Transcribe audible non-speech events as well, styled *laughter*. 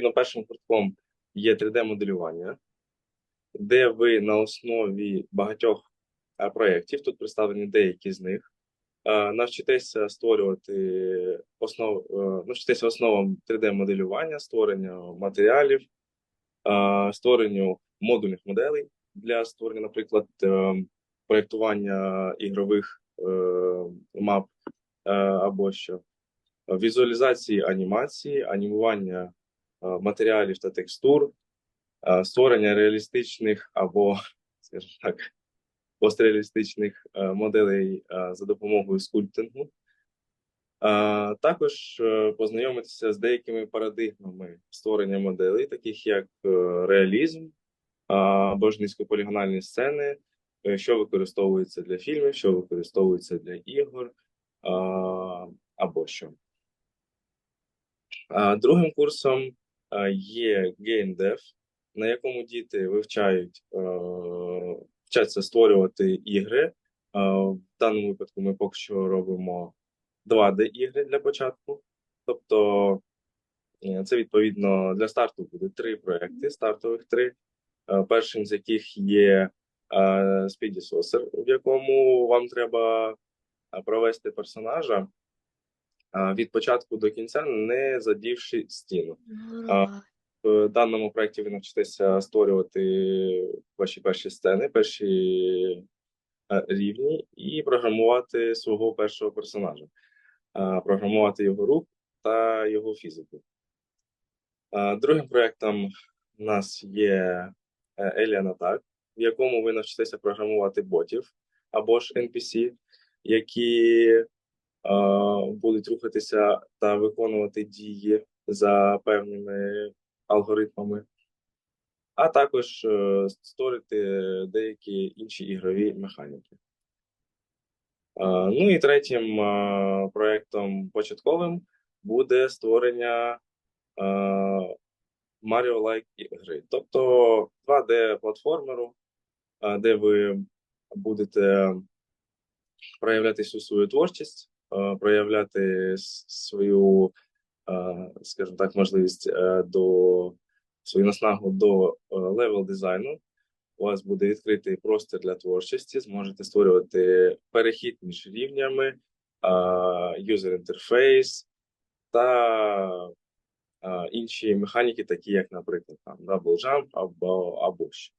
Відповідно, першим гуртком є 3D-моделювання, де ви на основі багатьох е, проєктів, тут представлені деякі з них, е, навчитеся створювати основ, е, навчитеся основам 3D-моделювання, створення матеріалів, створенню модульних моделей для створення, наприклад, проєктування ігрових мап або що, візуалізації анімації, анімування матеріалів та текстур, е, створення реалістичних або, *laughs* скажімо так, постреалістичних е, моделей е, за допомогою скульптингу. Е, Також е, познайомитися з деякими парадигмами створення моделей, таких як е, реалізм е, або ж низькополігональні сцени, е, що використовується для фільмів, що використовується для ігор е, або що. Другим курсом е, є GameDev, на якому діти вивчають, е, вчаться створювати ігри. Е, В даному випадку ми поки що робимо 2D-ігри для початку. Тобто е, це відповідно для старту буде три проекти, стартових три. Першим з яких є Speedy Saucer, в якому вам треба провести персонажа від початку до кінця, не задівши стіну. В даному проєкті ви навчитеся створювати ваші перші сцени, перші е, рівні і програмувати свого першого персонажа, Е, програмувати його рух та його фізику. Е, Другим проєктом у нас є е, Alien Attack, в якому ви навчитеся програмувати ботів або ж NPC, які е, будуть рухатися та виконувати дії за певними алгоритмами, а також е, створити деякі інші ігрові механіки. Ну і третім проєктом початковим буде створення е, Mario-like ігри, тобто 2D-платформеру, е, де ви будете проявляти всю свою творчість, проявляти свою, е, скажімо так, можливість е, до свою наснагу до левел дизайну. У вас буде відкритий простір для творчості, зможете створювати перехід між рівнями, юзер інтерфейс та інші механіки, такі як, наприклад, там Double Jump або, або що.